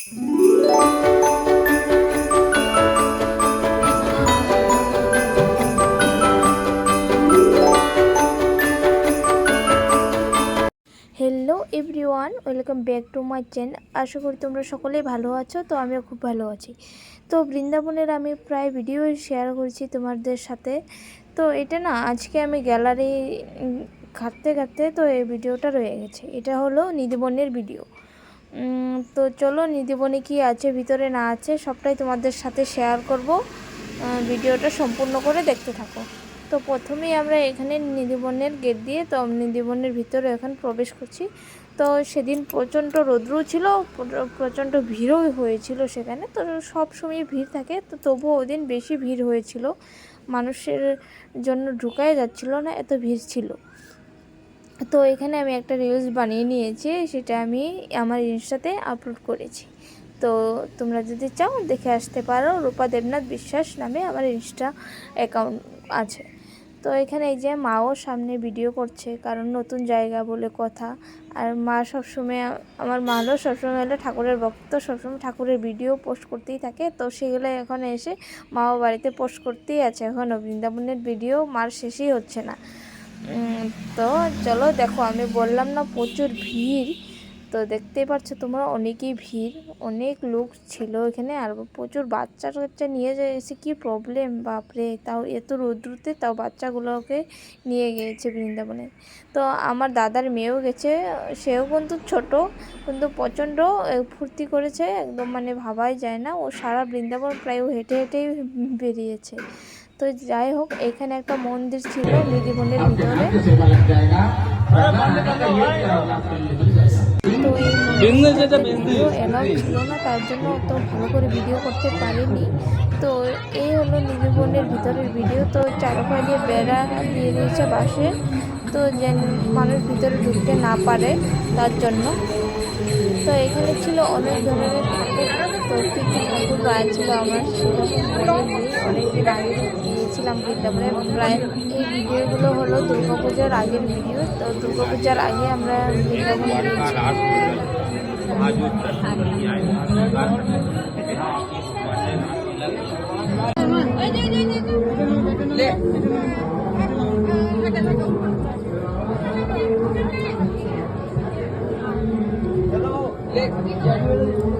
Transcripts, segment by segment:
Hello everyone welcome back to my channel আশা করি তোমরা সকলেই ভালো আছো, তো আমিও খুব ভালো আছি। তো বৃন্দাবনের আমি প্রায় ভিডিও শেয়ার করেছি তোমাদের সাথে। তো এটা না, আজকে আমি গ্যালারি ঘাটতে ঘাটতে তো এই ভিডিওটা রয়ে গেছে। এটা হলো নিধিবনের ভিডিও তো চলো নিধিবনে কি আছে, ভিতরে না আছে, সবটাই তোমাদের সাথে শেয়ার করব। ভিডিওটা সম্পূর্ণ করে দেখতে থাকো। তো প্রথমেই আমরা এখানে নিধিবনের গেট দিয়ে, তো নিধিবনের ভিতরে এখন প্রবেশ করছি। তো সেদিন প্রচণ্ড রৌদ্র ছিল প্রচণ্ড ভিড়ও হয়েছিল সেখানে। তো সব সময় ভিড় থাকে, তো তবুও ওদিন বেশি ভিড় হয়েছিল। মানুষের জন্য ঢুকাই যাচ্ছিল না, এত ভিড় ছিল। তো এখানে আমি একটা রিলস বানিয়ে নিয়েছি, সেটা আমি আমার ইনস্টাতে আপলোড করেছি। তো তোমরা যদি চাও দেখে আসতে পারো, রূপা দেবনাথ বিশ্বাস নামে আমার ইনস্টা অ্যাকাউন্ট আছে। তো এখানে এই যে মাও সামনে ভিডিও করছে, কারণ নতুন জায়গা বলে কথা। আর মা সবসময়, আমার মা হলো সবসময় হলো ঠাকুরের ভক্ত, সবসময় ঠাকুরের ভিডিও পোস্ট করতেই থাকে। তো সেগুলো এখন এসে মাও বাড়িতে পোস্ট করতেই আছে। এখনও বৃন্দাবনের ভিডিও মার শেষই হচ্ছে না। তো চলো দেখো, আমি বললাম না প্রচুর ভিড়। তো দেখতেই পাচ্ছ তোমরা, অনেকই ভিড়। অনেক লোক ছিল এখানে, আর প্রচুর বাচ্চা কাচ্চা নিয়ে এসে কী প্রবলেম বাপরে, তাও এত রৌদ্রুতে তাও বাচ্চাগুলোকে নিয়ে গিয়েছে বৃন্দাবনে। তো আমার দাদার মেয়েও গেছে, সেও কিন্তু ছোট, কিন্তু প্রচণ্ড ফুর্তি করেছে, একদম মানে ভাবাই যায় না। ও সারা বৃন্দাবন প্রায় হেঁটে হেঁটেই বেরিয়েছে। তো যাই হোক এখানে একটা মন্দির ছিল নিধিবনের ভিতরে। তো এই ভিডিও বিজনেস ছিল না তার জন্য অত ভালো করে ভিডিও করতে পারিনি। তো এই হলো নিধিবনের ভিতরের ভিডিও তো চারপাশে বেড়া দিয়ে দিয়েছে বাসে তো যেন মানুষ ভিতরে ঢুকতে না পারে তার জন্য। তো এখানে ছিল অনেক ধরনের ঠাকুর। তো কী কী ঠাকুর গায়ে ছিল আমার সেটা অনেকদিন আগে গিয়েছিলাম বৃন্দাবনে প্রায় এই ভিডিওগুলো হলো দুর্গাপূজার আগের ভিডিও। তো দুর্গাপূজার আগে আমরা বৃন্দাবনে গিয়েছিলাম। তাড়াতাড়ি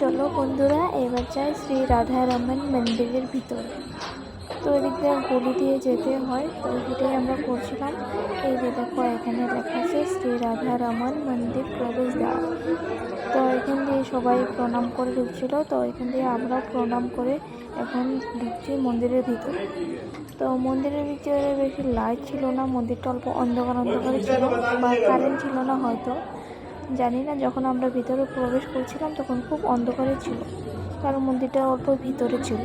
চলো বন্ধুরা, এবার যাই শ্রী রাধারমন মন্দিরের ভিতরে। তো এদিক দিয়ে গলি দিয়ে যেতে হয়, তো সেটাই আমরা করছিলাম এই যে দেখো, এখানে লেখা আছে শ্রী রাধারমন মন্দির প্রবেশ দ্বার। তো এখান দিয়ে সবাই প্রণাম করে ঢুকছিল, তো এখান দিয়ে আমরাও প্রণাম করে এখন ঢুকছি মন্দিরের ভিতরে। তো মন্দিরের ভিতরে বেশি লাইট ছিল না, মন্দিরটা অল্প অন্ধকার অন্ধকার ছিল, বা কারেন্ট ছিল না হয়তো। জানি না, যখন আমরা ভিতরে প্রবেশ করছিলাম তখন খুব অন্ধকারে ছিল। কারণ মন্দিরটা অল্প ভিতরে ছিল।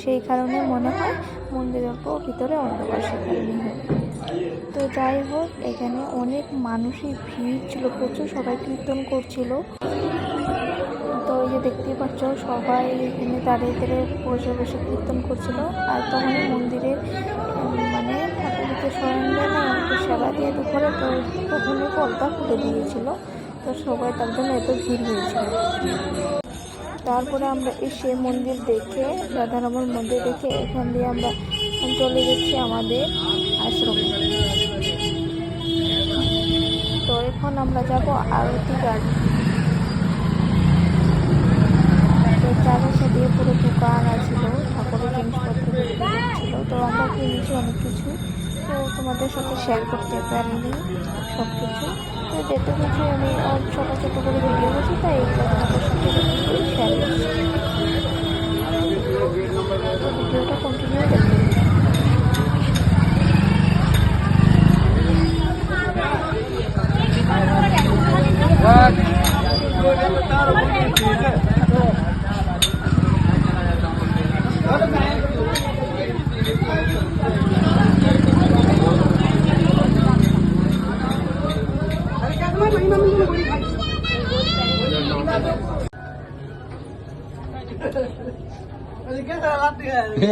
সেই কারণে মনে হয় মন্দিরের অল্প ভিতরে অন্ধকার সে কারণে হয়। তো যাই হোক, এখানে অনেক মানুষই ভিড় ছিল, প্রচুর সবাই কীর্তন করছিল। তো এই যে দেখতেই পাচ্ছ, সবাই এখানে দাঁড়িয়ে দাঁড়িয়ে বসে বসে কীর্তন করছিল। আর তখন মন্দিরের মানে দুপুরে তো ওখানে পর্দা খুলে দিয়েছিল, তো সবাই তার জন্য এত ভিড় হয়েছিল। তারপরে আমরা এসে মন্দির দেখে, রাধারমন মন্দির দেখে এখান দিয়ে আমরা চলে গেছি আমাদের আশ্রমে। তো এখন আমরা যাব আরতি গাড়ি তো চারপাশে দিয়ে পুরো দোকান আছিল ঠাকুরের জিনিসপত্র ছিল তো আমরা কিনেছি অনেক কিছু। তো তোমাদের সাথে শেয়ার করতে পারিনি সব কিছু তো যেতে কিছু আমি ছোটো ছোটো করে ভিডিও করছি, তাই এইগুলো তোমাদের সাথে শেয়ার করছি। ভিডিওটা কন্টিনিউ দেখতে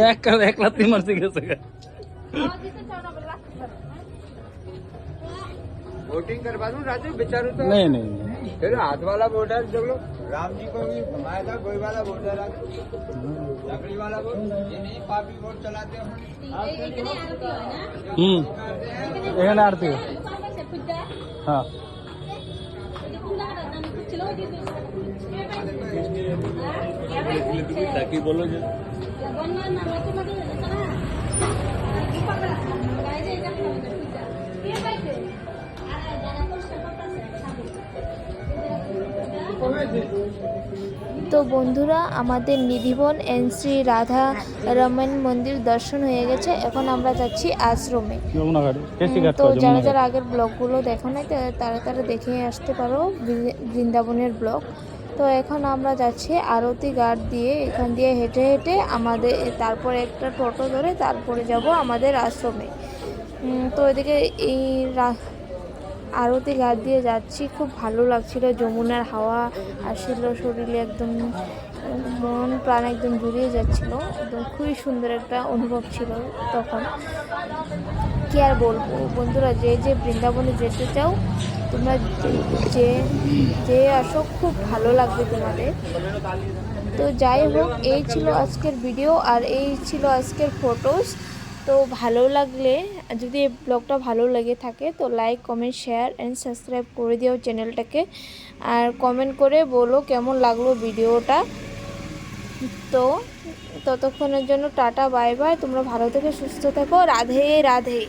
एकल एकला ती मरसी घेऊ सगळं वोटिंग करवा दूँ राजू? बेचारू तो नहीं नहीं नहीं। फिर हाथ वाला वोट है जब लोग राम जी को भी घुमाया था गोई वाला वोट है लकड़ी वाला वोट ये नहीं पापी वोट चलाते हम्म। एक आरती हो। हाँ। ताकि बोलो जो। তো বন্ধুরা আমাদের নিধিবন এন শ্রী রাধা রমন মন্দির দর্শন হয়ে গেছে। এখন আমরা যাচ্ছি আশ্রমে। তো যারা যারা আগের ব্লগগুলো দেখো না তা- তারা তারা দেখে আসতে পারো। বৃন্দাবনের ব্লগ। তো এখন আমরা যাচ্ছি আরতি গার্ড দিয়ে, এখান দিয়ে হেঁটে হেঁটে আমাদের তারপরে একটা টোটো ধরে তারপরে যাব আমাদের আশ্রমে। তো এদিকে এই আরতি ঘাট দিয়ে যাচ্ছি, খুব ভালো লাগছিল, যমুনার হাওয়া আসছিল, শরীরে একদম, মন প্রাণ একদম জুড়িয়ে যাচ্ছিল, একদম খুবই সুন্দর একটা অনুভব ছিল তখন। কি আর বলব? বন্ধুরা, যে যে বৃন্দাবনে যেতে চাও, তোমরা যে যে আসো, খুব ভালো লাগবে তোমাদের। তো যাই হোক, এই ছিল আজকের ভিডিও আর এই ছিল আজকের ফটোস তো ভালো লাগলে, যদি এই ব্লগটা ভালো লেগে থাকে, তো like comment share and subscribe করে দিও চ্যানেলটাকে আর কমেন্ট করে বলো কেমন লাগল ভিডিওটা তো ততক্ষণের জন্য টাটা বাই বাই। তোমরা ভালো থেকে সুস্থ থাকো। রাধে রাধে।